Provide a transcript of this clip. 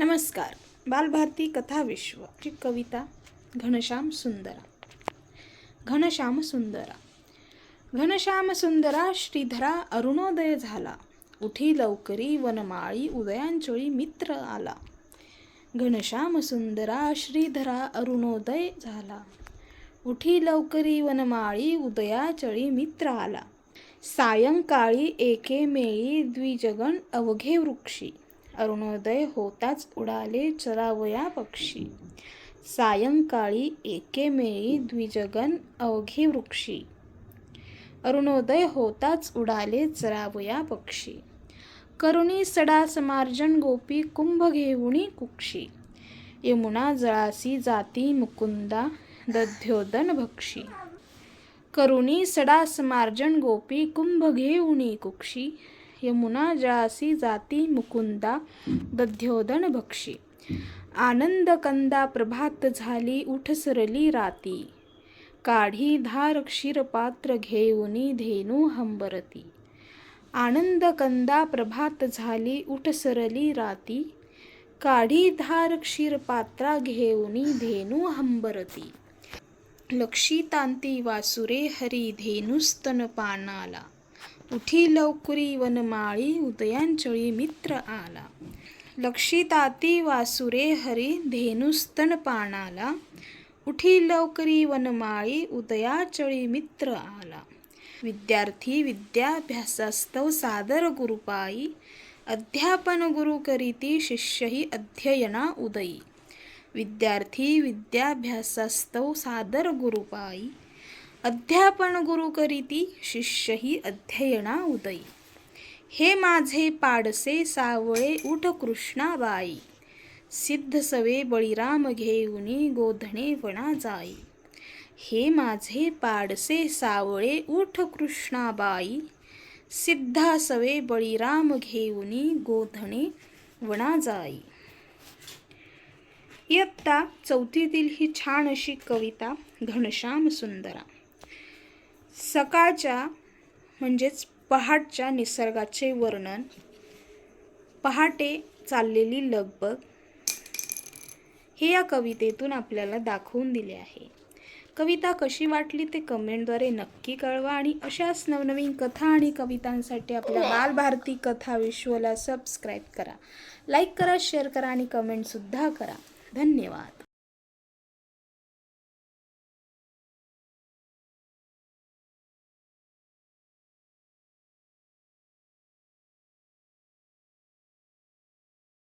नमस्कार. बालभारती कथा विश्व. ची कविता घनश्याम सुंदरा. घनश्याम सुंदरा. घनश्याम सुंदरा श्रीधरा अरुणोदय झाला. उठी लवकरी वनमाळी उदयांचळी मित्र आला. घनश्याम सुंदरा श्रीधरा अरुणोदय झाला. उठी लवकरी वनमाळी उदयाचळी मित्र आला. सायंकाळी एके मेळी द्विजगण अवघे वृक्षी. अरुणोदय होताच उडाले चरावया पक्षी. सायंकाळी एके मेळी द्विजगण अवघे वृक्षी. अरुणोदय होताच उडाले चरावया पक्षी. करुणी सडा समार्जन गोपी कुंभ घेऊणी कुक्षी. यमुना जळासी जाती मुकुंदा दध्योदन भक्षी. करुणी सडा समार्जन गोपी कुंभ घेऊणी कुक्षी. यमुना जासी जाती मुकुंदा दध्योदन भक्षी। आनंद कंदा प्रभात झाली उठ सरली राती। काढी धार क्षीरपात्र घेऊनी धेनू हंबरती। आनंद कंदा प्रभात झाली उठ सरली राती। काढी धार क्षीरपात्रा घेऊनी धेनू हंबरती। लक्षितांती वासुरे हरी धेनुस्तन पानाला। उठी लवकरी वनमाळी उदयांचळी मित्र आला. लक्षिताती वासुरे हरी धेनुस्तन पाणाला. उठी लवकरी वनमाळी उदयाचळी मित्र आला. विद्यार्थी विद्याभ्यासास्तव सादर गुरुपायी. अध्यापन गुरु करीती शिष्यही अध्ययना उदयी. विद्यार्थी विद्याभ्यासास्तव सादर गुरुपायी. अध्यापन गुरु करीती शिष्यही अध्ययना उदयी. हे माझे पाडसे सावळे उठ कृष्णाबाई सिद्ध सवे बळीराम घेऊनी गोधणे वना जाई. हे माझे पाडसे सावळे उठ कृष्णाबाई सिद्धा सवे बळीराम घेऊनी गोधणे वना जाई. इयत्ता चौथीतील ही छान अशी कविता घनश्याम सुंदरा. सकाळच्या म्हणजेच पहाटच्या निसर्गाचे वर्णन. पहाटे चाललेली लगबग हे या कवितेतून आपल्याला दाखवून दिले आहे. कविता कशी वाटली ते कमेंटद्वारे नक्की कळवा आणि अशाच नवनवीन कथा आणि कवितांसाठी आपल्या बालभारती कथा विश्वला सबस्क्राईब करा. लाईक करा शेअर करा आणि कमेंटसुद्धा करा. धन्यवाद.